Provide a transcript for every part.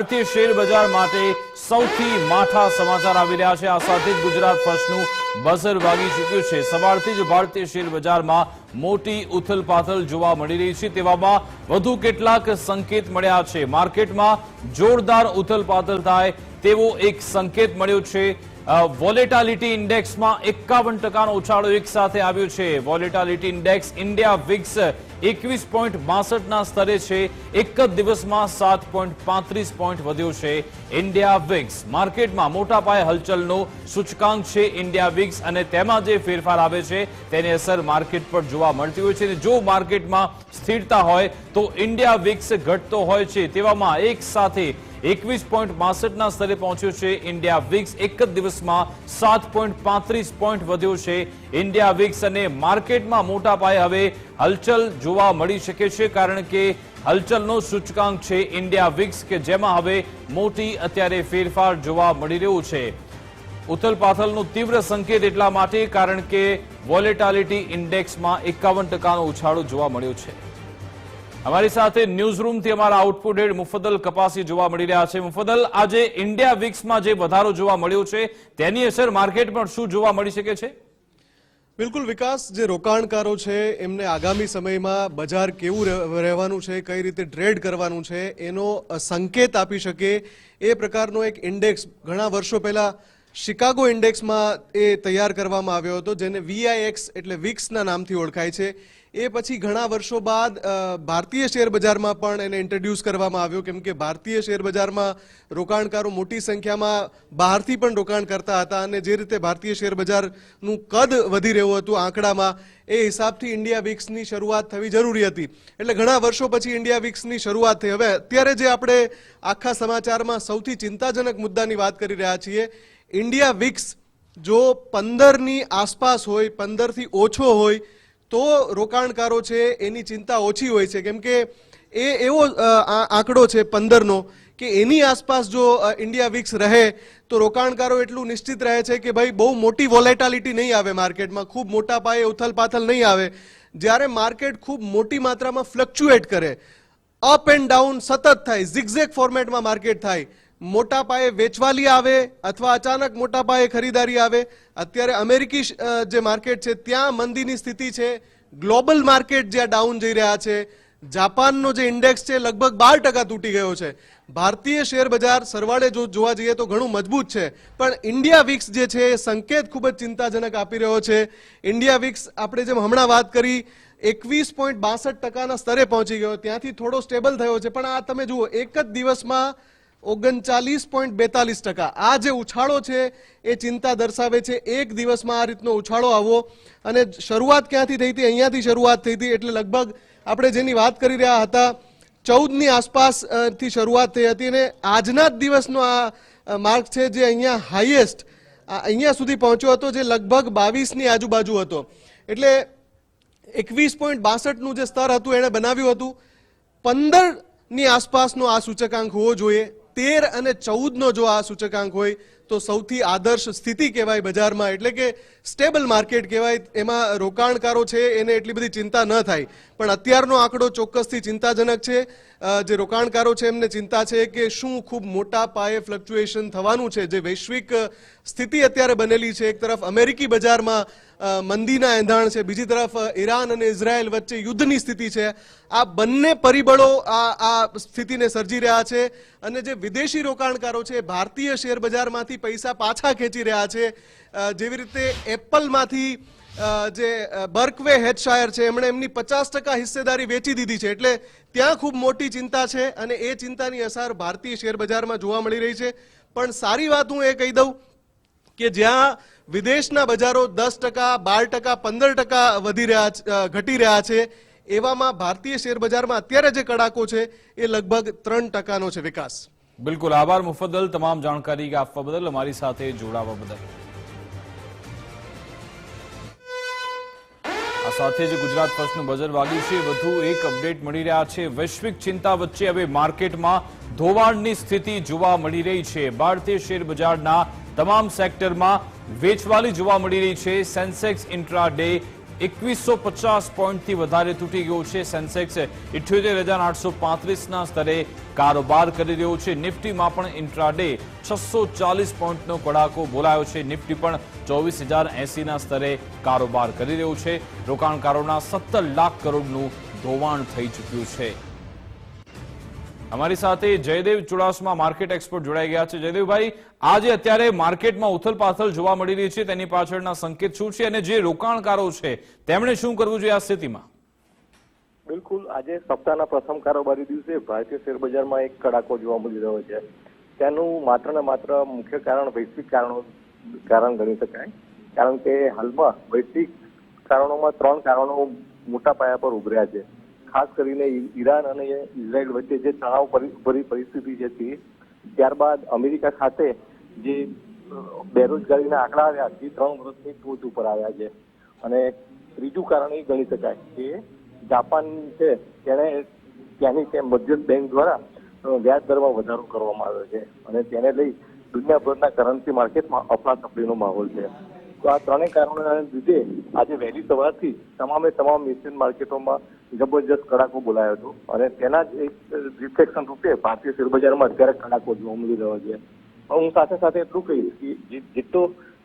ભારતીય શેર બજાર માટે સૌથી માઠા સમાચાર આવી રહ્યા છે. આ સાથે જ ગુજરાત ફર્સ્ટનું બઝર વાગી ચૂક્યું છે. સવારથી જ ભારતીય શેર બજારમાં મોટી ઉથલપાથલ જોવા મળી રહી છે. તેવામાં વધુ કેટલાક સંકેત મળ્યા છે. માર્કેટમાં જોરદાર ઉથલપાથલ થાય તેવો એક સંકેત મળ્યો છે. વોલેટાલિટી ઇન્ડેક્સમાં એકાવન ટકાનો ઉછાળો એક સાથે આવ્યો છે. વોલેટાલિટી ઇન્ડેક્સ ઇન્ડિયા વિક્સ એકવીસ પોઈન્ટ બાસઠના સ્તરે છે. એક જ દિવસમાં સાત પોઈન્ટ પાંત્રીસ પોઈન્ટ વધ્યો છે. ઇન્ડિયા વિક્સ માર્કેટમાં મોટા પાયે હલચલનો સૂચકાંક છે. ઇન્ડિયા વિક્સ અને તેમાં જે ફેરફાર આવે છે, તેની અસર માર્કેટ પર જોવા મળતી હોય છે. જો માર્કેટમાં સ્થિરતા હોય, તો ઇન્ડિયા વિક્સ ઘટતો હોય છે. તેવામાં એક સાથે એકવીસ પોઈન્ટ બાસઠના સ્તરે પહોંચ્યો છે. ઇન્ડિયા વિક્સ એક જ દિવસમાં સાત પોઈન્ટ પાંત્રીસ પોઈન્ટ વધ્યો છે. ઇન્ડિયા વિક્સ અને માર્કેટમાં મોટા પાયે હવે હલચલ જોવા મળી શકે છે, કારણ કે હલચલનો સૂચકાંક છે ઇન્ડિયા વિક્સ કે જેમાં હવે મોટી અત્યારે ફેરફાર જોવા મળી રહ્યું છે. ઉથલપાથલનો તીવ્ર સંકેત એટલા માટે, કારણ કે વોલેટાલિટી ઇન્ડેક્સમાં એકાવન ટકાનો ઉછાળો જોવા મળ્યો છે. અમારી સાથે ન્યૂઝ રૂમથી અમારા આઉટપુટ હેડ મુફદલ કપાસી જોવા મળી રહ્યા છે. મુફદલ આજે ઇન્ડિયા વિક્સમાં જે વધારો જોવા મળ્યો છે, તેની અસર માર્કેટ પર શું જોવા મળી શકે છે? બિલકુલ, વિકાસ જે રોકાણકારો છે, એમને આગામી સમયમાં બજાર કેવું રહેવાનું છે, કઈ રીતે ટ્રેડ કરવાનું છે, એનો સંકેત આપી શકે એ પ્રકારનો એક ઇન્ડેક્સ ઘણા વર્ષો પહેલા શિકાગો ઇન્ડેક્સમાં એ તૈયાર કરવામાં આવ્યો હતો, જેને વીઆઈએક્સ એટલે વિક્સના નામથી ઓળખાય છે. એ પછી ઘણા વર્ષો બાદ ભારતીય શેર બજારમાં પણ એને ઇન્ટ્રોડ્યુસ કરવામાં આવ્યો. કેમ કે ભારતીય શેર બજારમાં રોકાણકારો મોટી સંખ્યામાં બહારથી પણ રોકાણ કરતા હતા અને જે રીતે ભારતીય શેર બજારનું કદ વધી રહ્યું હતું આંકડામાં, એ હિસાબથી ઇન્ડિયા વિક્સની શરૂઆત થવી જરૂરી હતી. એટલે ઘણા વર્ષો પછી ઇન્ડિયા વિક્સની શરૂઆત થઈ. હવે અત્યારે જે આપણે આખા સમાચારમાં સૌથી ચિંતાજનક મુદ્દાની વાત કરી રહ્યા છીએ ઇન્ડિયા વિક્સ જો પંદરની આસપાસ હોય, પંદરથી ઓછો હોય તો રોકાણકારો છે, એની ચિંતા ઓછી હોય છે. કેમ કે એ એવો આંકડો છે પંદરનો કે એની આસપાસ જો ઇન્ડિયા વિક્સ રહે, તો રોકાણકારો એટલું નિશ્ચિત રહે છે કે ભાઈ બહુ મોટી વોલેટાલિટી નહીં આવે માર્કેટમાં, ખૂબ મોટા પાયે ઉથલપાથલ નહીં આવે. જ્યારે માર્કેટ ખૂબ મોટી માત્રામાં ફ્લક્ચ્યુએટ કરે, અપ એન્ડ ડાઉન સતત થાય ઝિગઝેક ફોર્મેટમાં માર્કેટ થાય મોટા પાયે વેચવાલી આવે અથવા અચાનક મોટા પાયે ખરીદારી આવે, અત્યારે અમેરિકી જે માર્કેટ છે, ત્યાં મંદીની સ્થિતિ છે. ગ્લોબલ માર્કેટ જ્યાં ડાઉન જઈ રહ્યા છે, જાપાનનો જે ઇન્ડેક્સ છે, લગભગ બાર ટકા તૂટી ગયો છે. ભારતીય શેર બજાર સરવાળે જો જોવા જઈએ તો ઘણું મજબૂત છે. પણ ઇન્ડિયા વિક્સ જે છે, એ સંકેત ખૂબ જ ચિંતાજનક આપી રહ્યો છે. ઇન્ડિયા વિક્સ આપણે જેમ હમણાં વાત કરી, એકવીસ પોઈન્ટ બાસઠ ટકાના સ્તરે પહોંચી ગયો. ત્યાંથી થોડો સ્ટેબલ થયો છે. પણ આ તમે જુઓ, એક જ દિવસમાં ઓગણચાલીસ પોઈન્ટ બેતાલીસ ટકા. આ જે ઉછાળો છે, એ ચિંતા દર્શાવે છે. એક દિવસમાં આ રીતનો ઉછાળો આવવો. અને શરૂઆત ક્યાંથી થઈ હતી? અહીંયાથી શરૂઆત થઈ હતી. એટલે લગભગ આપણે જેની વાત કરી રહ્યા હતા, ચૌદની આસપાસથી શરૂઆત થઈ હતી. અને આજના જ દિવસનો આ માર્ક છે જે અહીંયા હાઈએસ્ટ અહીંયા સુધી પહોંચ્યો હતો, જે લગભગ બાવીસની આજુબાજુ હતો. એટલે એકવીસ પોઈન્ટ બાસઠનું જે સ્તર હતું, એણે બનાવ્યું હતું. પંદરની આસપાસનો આ સૂચકાંક હોવો જોઈએ. તેર અને ચૌદનો જો આ સૂચકાંક હોય, તો સૌથી આદર્શ સ્થિતિ કહેવાય બજારમાં. એટલે કે સ્ટેબલ માર્કેટ કહેવાય, એમાં રોકાણકારો છે, એને એટલી બધી ચિંતા ન થાય. પણ અત્યારનો આંકડો ચોક્કસથી ચિંતાજનક છે. જે રોકાણકારો છે, એમને ચિંતા છે કે શું ખૂબ મોટા પાયે ફ્લક્ચ્યુએશન થવાનું છે. જે વૈશ્વિક સ્થિતિ અત્યારે બનેલી છે, એક તરફ અમેરિકી બજારમાં મંદીના એંધાણ છે. બીજી તરફ ઈરાન અને ઇઝરાયલ વચ્ચે યુદ્ધની સ્થિતિ છે. આ બંને પરિબળો આ આ સ્થિતિને સર્જી રહ્યા છે અને જે વિદેશી રોકાણકારો છે, ભારતીય શેર બજારમાંથી પૈસા પાછા ખેંચી રહ્યા છે. જેવી રીતે એપલમાંથી જે બર્કવે હેડશાયર છે, એમણે એમની પચાસ ટકા હિસ્સેદારી વેચી દીધી છે. એટલે ત્યાં ખૂબ મોટી ચિંતા છે અને એ ચિંતાની અસર ભારતીય શેર બજારમાં જોવા મળી રહી છે. પણ સારી વાત હું એ કહી દઉં કે જ્યાં વિદેશના બજારો દસ ટકા, બાર ટકા, પંદર ટકા વધી રહ્યા ઘટી રહ્યા છે. એવામાં ભારતીય શેર બજારમાં અત્યારે જે કડાકો છે, એ લગભગ ત્રણ ટકાનો છે વિકાસ. બિલકુલ. આભાર મુફદ્દલ. તમામ જાણકારી આપવા બદલ અમારી સાથે જોડાવા બદલ. આ સાથે જ ગુજરાત ફર્સ્ટનું બજાર વાગ્યું છે. વધુ એક અપડેટ મળી રહ્યા છે. વૈશ્વિક ચિંતા વચ્ચે હવે માર્કેટમાં ધોવાણની સ્થિતિ જોવા મળી રહી છે. ભારતીય શેર બજારના તમામ સેક્ટરમાં વેચવાલી જોવા મળી રહી છે. સેન્સેક્સ ઇન્ટ્રા ડે એકવીસો પચાસ પોઈન્ટથી વધારે તૂટી ગયું છે. સેન્સેક્સ ઇઠ્યોતેર હજાર આઠસો પાંત્રીસના સ્તરે કારોબાર કરી રહ્યો છે. નિફ્ટીમાં પણ ઇન્ટ્રાડે છસો ચાલીસ પોઈન્ટનો કડાકો બોલાયો છે. નિફ્ટી પણ ચોવીસ હજાર એસીના સ્તરે કારોબાર કરી રહ્યો છે. રોકાણકારોના સત્તર લાખ કરોડનું ધોવાણ થઈ ચૂક્યું છે. અમારી સાથે જયદેવ ચુડાસમા માર્કેટ એક્સપર્ટ જોડાઈ ગયા છે. જયદેવભાઈ, આજે અત્યારે માર્કેટમાં ઉથલપાથલ જોવા મળી રહી છે. તેની પાછળના સંકેત શું છે અને જે રોકાણકારો છે, તેમણે શું કરવું જોઈએ આ સ્થિતિમાં? બિલકુલ, આજે સપ્તાહના પ્રથમ કારોબારી દિવસે ભારતીય શેર બજારમાં એક કડાકો જોવા મળી રહ્યો છે. તેનું માત્ર ને માત્ર મુખ્ય કારણ વૈશ્વિક કારણો, કારણ ગણી શકાય. કારણ કે હાલમાં વૈશ્વિક કારણોમાં ત્રણ કારણો મોટા પાયા પર ઉભર્યા છે. ખાસ કરીને ઈરાન અને ઇઝરાયલ વચ્ચે જે તણાવ ભરી પરિસ્થિતિ છે હતી, ત્યારબાદ અમેરિકા ખાતે જે બેરોજગારીના આંકડા આવ્યા તે ત્રણ વર્ષની ટોચ ઉપર આવ્યા છે. અને ત્રીજું કારણ એ ગણી શકાય કે જાપાન છે, તેણે ત્યાંની તેમ મધ્યસ્થ બેંક દ્વારા વ્યાજ દરમાં વધારો કરવામાં આવ્યો છે. અને તેને લઈ દુનિયાભરના કરન્સી માર્કેટમાં અફરાતફરીનો માહોલ છે. તો આ ત્રણેય કારણોના લીધે આજે વહેલી સવારથી તમામે તમામ એશિયન માર્કેટોમાં જબરજસ્ત કડાકો બોલાયો હતો. અને તેના જ એક રિફ્લેક્શન રૂપે ભારતીય શેરબજારમાં અત્યારે કડાકો જોવા મળી રહ્યો છે. હું સાથે સાથે એટલું કહીશ કે જેટલો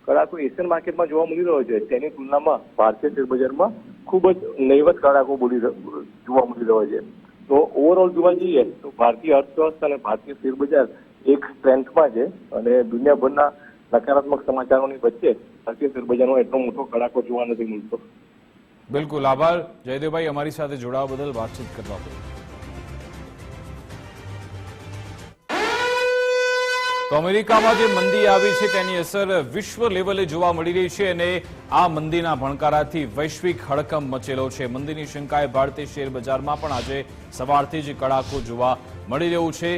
કડાકો એશિયન માર્કેટમાં જોવા મળી રહ્યો છે, તેની તુલનામાં ભારતીય શેરબજારમાં ખૂબ જ નહીવત કડાકો બોલી જોવા મળી રહ્યો છે. તો ઓવરઓલ જોવા જઈએ તો ભારતીય અર્થવ્યવસ્થા અને ભારતીય શેરબજાર એક સ્ટ્રેન્થમાં છે અને દુનિયાભરના નકારાત્મક સમાચારોની વચ્ચે ભારતીય શેરબજારમાં એટલો મોટો કડાકો જોવા નથી મળતો. બિલકુલ, આભાર. જયદેવભાઈ, અમારી સાથે જોડાવા બદલ વાતચીત કરવા તો અમેરિકામાં જે મંદી આવી છે તેની અસર વિશ્વ લેવલે જોવા મળી રહી છે અને આ મંદીના ભણકારાથી વૈશ્વિક હડકંપ મચેલો છે. મંદીની શંકાએ ભારતીય શેર બજારમાં પણ આજે સવારથી જ કડાકો જોવા મળી રહ્યું છે.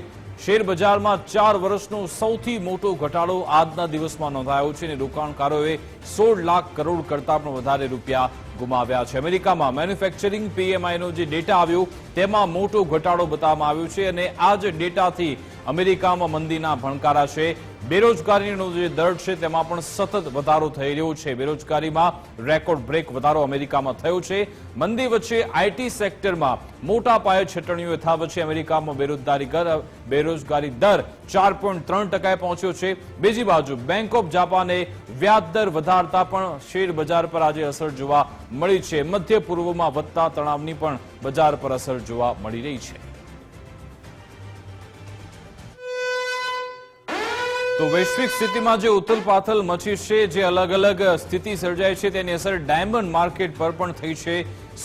શેર બજારમાં ચાર વર્ષનો સૌથી મોટો ઘટાડો આજના દિવસમાં નોંધાયો છે અને રોકાણકારોએ સોળ લાખ કરોડ કરતા પણ વધારે રૂપિયા ગુમાવ્યા છે. અમેરિકામાં મેન્યુફેક્ચરિંગ પીએમઆઈનો જે ડેટા આવ્યો, તેમાં મોટો ઘટાડો બતાવવામાં આવ્યો છે અને આ જ ડેટાથી અમેરિકામાં મંદીના ભણકારા છે. બેરોજગારીનો જે દર છે, તેમાં પણ સતત વધારો થઈ રહ્યો છે. બેરોજગારીમાં રેકોર્ડ બ્રેક વધારો અમેરિકામાં થયો છે. મંદી વચ્ચે આઈટી સેક્ટરમાં મોટા પાયે છટણીઓ યથાવત છે. અમેરિકામાં બેરોજગારી બેરોજગારી દર ચાર પોઈન્ટ ત્રણ ટકાએ પહોંચ્યો છે. બીજી બાજુ બેંક ઓફ જાપાને વ્યાજ દર વધારતા પણ શેર બજાર પર આજે અસર જોવા મળી છે. મધ્ય પૂર્વમાં વધતા તણાવની પણ બજાર પર અસર જોવા મળી રહી છે. તો વૈશ્વિક સ્થિતિમાં જે ઉથલપાથલ મચી છે, જે અલગ અલગ સ્થિતિ સર્જાય છે, તેની અસર ડાયમંડ માર્કેટ પર પણ થઈ છે.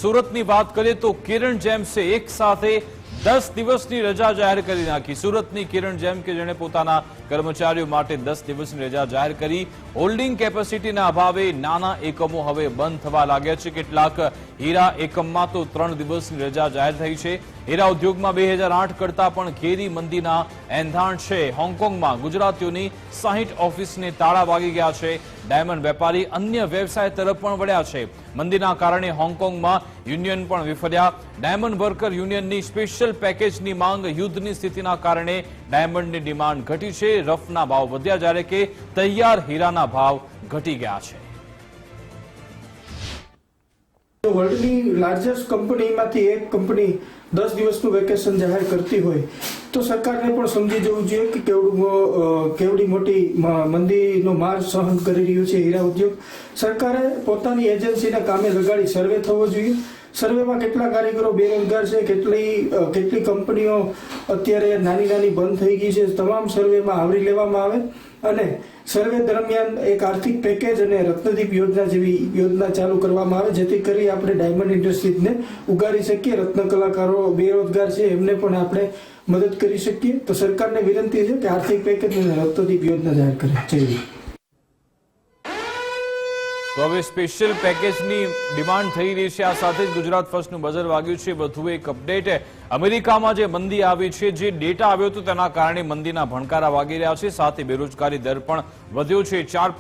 સુરતની વાત કરીએ તો કિરણ જેમ્સે એક સાથે દસ દિવસની રજા જાહેર કરી નાખી. સુરતની કિરણ જેમ કે જેણે પોતાના કર્મચારીઓ માટે દસ દિવસની રજા જાહેર કરી. હોલ્ડિંગ કેપેસિટીના અભાવે નાના એકમો હવે બંધ થવા લાગ્યા છે. કેટલાક હીરા એકમમાં તો ત્રણ દિવસની રજા જાહેર થઈ છે. હીરા ઉદ્યોગમાં બે હજાર આઠ કરતા પણ ઘેરી મંદીના એંધાણ છે. હોંગકોંગમાં ગુજરાતીઓની સાહીઠ ઓફિસને તાળા વાગી ગયા છે. ડાયમંડ વેપારી અન્ય વ્યવસાય તરફ પણ વળ્યા છે. મંદીના કારણે હોંગકોંગમાં યુનિયન પણ વિફર્યા. ડાયમંડ વર્કર યુનિયનની સ્પેશિયલ પેકેજની માંગ યુદ્ધની સ્થિતિના કારણે ડાયમંડની ડિમાન્ડ ઘટી છે. રફના ભાવ વધ્યા જ્યારે કે તૈયાર હીરાના ભાવ ઘટી ગયા છે. વર્લ્ડની લાર્જેસ્ટ કંપનીમાંથી એક કંપની દસ દિવસનું વેકેશન જાહેર કરતી હોય, તો સરકારને પણ સમજી જવું જોઈએ કે કેવડું કેવડી મોટી મંદીનો માર સહન કરી રહ્યું છે હીરા ઉદ્યોગ. સરકારે પોતાની એજન્સીના કામે લગાડી સર્વે થવો જોઈએ. સર્વેમાં કેટલા કારીગરો બેરોજગાર છે, કેટલી કેટલી કંપનીઓ અત્યારે નાની નાની બંધ થઈ ગઈ છે, તમામ સર્વેમાં આવરી લેવામાં આવે. અને સર્વે દરમિયાન એક આર્થિક પેકેજ અને રત્નદીપ યોજના જેવી યોજના ચાલુ કરવામાં આવે, જેથી કરી આપણે ડાયમંડ ઇન્ડસ્ટ્રીઝને ઉગારી શકીએ. રત્ન કલાકારો બેરોજગાર છે, એમને પણ આપણે મદદ કરી શકીએ. તો સરકારને વિનંતી છે કે આર્થિક પેકેજ અને રત્નદીપ યોજના જાહેર કરે. જય. તો હવે સ્પેશિયલ પેકેજની ડિમાન્ડ થઈ રહી છે. આ સાથે જ ગુજરાત ફર્સ્ટનું બજર વાગ્યું છે. વધુ એક અપડેટ અમેરિકામાં જે મંદી આવી છે, જે ડેટા આવ્યો હતો, તેના કારણે મંદીના ભણકારા વાગી રહ્યા છે. સાથે બેરોજગારી દર પણ વધ્યો છે. ચાર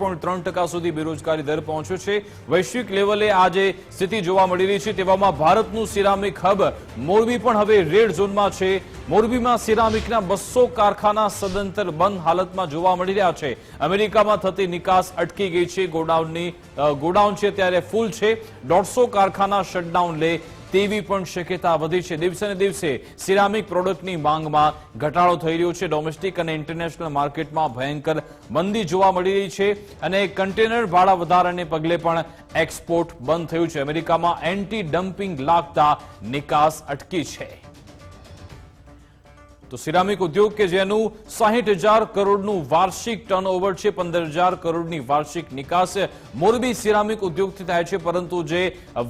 સુધી બેરોજગારી દર પહોંચ્યો છે. વૈશ્વિક લેવલે આ જે સ્થિતિ જોવા મળી રહી છે. તેવામાં ભારતનું સિરામિક હબ મોરબી પણ હવે રેડ ઝોનમાં છે. મોરબીમાં સિરામિકના બસો કારખાના સદંતર બંધ હાલતમાં જોવા મળી રહ્યા છે. અમેરિકામાં થતી નિકાસ અટકી ગઈ છે. ગોડાઉનની ગોડાઉન છે ત્યારે ફૂલ છે. દોઢસો કારખાના શટડાઉન લે તેવી પણ શક્યતા વધી છે. દિવસે દિવસે સિરામિક પ્રોડક્ટની માંગમાં ઘટાડો થઈ રહ્યો છે. ડોમેસ્ટિક અને ઇન્ટરનેશનલ માર્કેટમાં ભયંકર મંદી જોવા મળી રહી છે અને કન્ટેનર ભાડા વધારાને પગલે પણ એક્સપોર્ટ બંધ થયું છે. અમેરિકામાં એન્ટી ડમ્પિંગ લાગતા નિકાસ અટકી છે. તો સિરામિક ઉદ્યોગ કે જેનું સાહીઠ હજાર કરોડનું વાર્ષિક ટર્નઓવર છે, પંદર હજાર કરોડની વાર્ષિક નિકાસ મોરબી સિરામિક ઉદ્યોગથી થાય છે, પરંતુ જે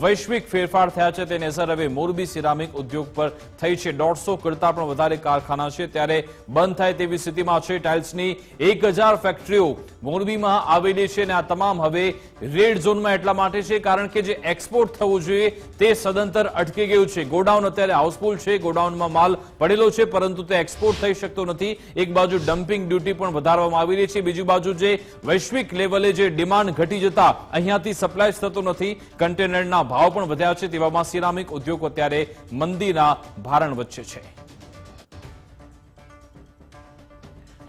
વૈશ્વિક ફેરફાર થયા છે તેની અસર હવે મોરબી સિરામિક ઉદ્યોગ પર થઈ છે. દોઢસો કરતા પણ વધારે કારખાના છે, ત્યારે બંધ થાય તેવી સ્થિતિમાં છે. ટાઇલ્સની એક ફેક્ટરીઓ મોરબીમાં આવેલી છે અને આ તમામ હવે રેડ ઝોનમાં એટલા માટે છે કારણ કે જે એક્સપોર્ટ થવું જોઈએ તે સદંતર અટકી ગયું છે. ગોડાઉન અત્યારે હાઉસફુલ છે, ગોડાઉનમાં માલ પડેલો છે, પરંતુ એક્સપોર્ટ થઈ શકતો નથી. એક બાજુ ડમ્પિંગ ડ્યુટી પણ વધારવામાં આવી રહી છે. બીજી બાજુ જે વૈશ્વિક લેવલે જે ડિમાન્ડ ઘટી જતા અહીંયાથી સપ્લાય થતો નથી. કન્ટેનરના ભાવ પણ વધ્યા છે. તેવામાં સિરામિક ઉદ્યોગ અત્યારે મંદીના ભારણ વચ્ચે છે.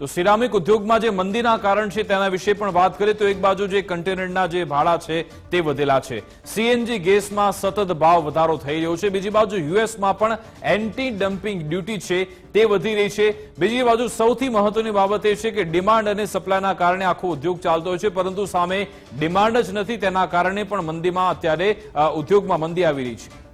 તો સિરામિક ઉદ્યોગમાં જે મંદીના કારણ છે તેના વિશે પણ વાત કરીએ તો એક બાજુ જે કન્ટેનરના જે ભાડા છે તે વધેલા છે. સીએનજી ગેસમાં સતત ભાવ વધારો થઈ રહ્યો છે. બીજી બાજુ યુએસમાં પણ એન્ટી ડમ્પિંગ ડ્યુટી છે તે વધી રહી છે. બીજી બાજુ સૌથી મહત્વની બાબત એ છે કે ડિમાન્ડ અને સપ્લાયના કારણે આખો ઉદ્યોગ ચાલતો હોય છે, પરંતુ સામે ડિમાન્ડ જ નથી. તેના કારણે પણ મંદીમાં અત્યારે ઉદ્યોગમાં મંદી આવી રહી છે.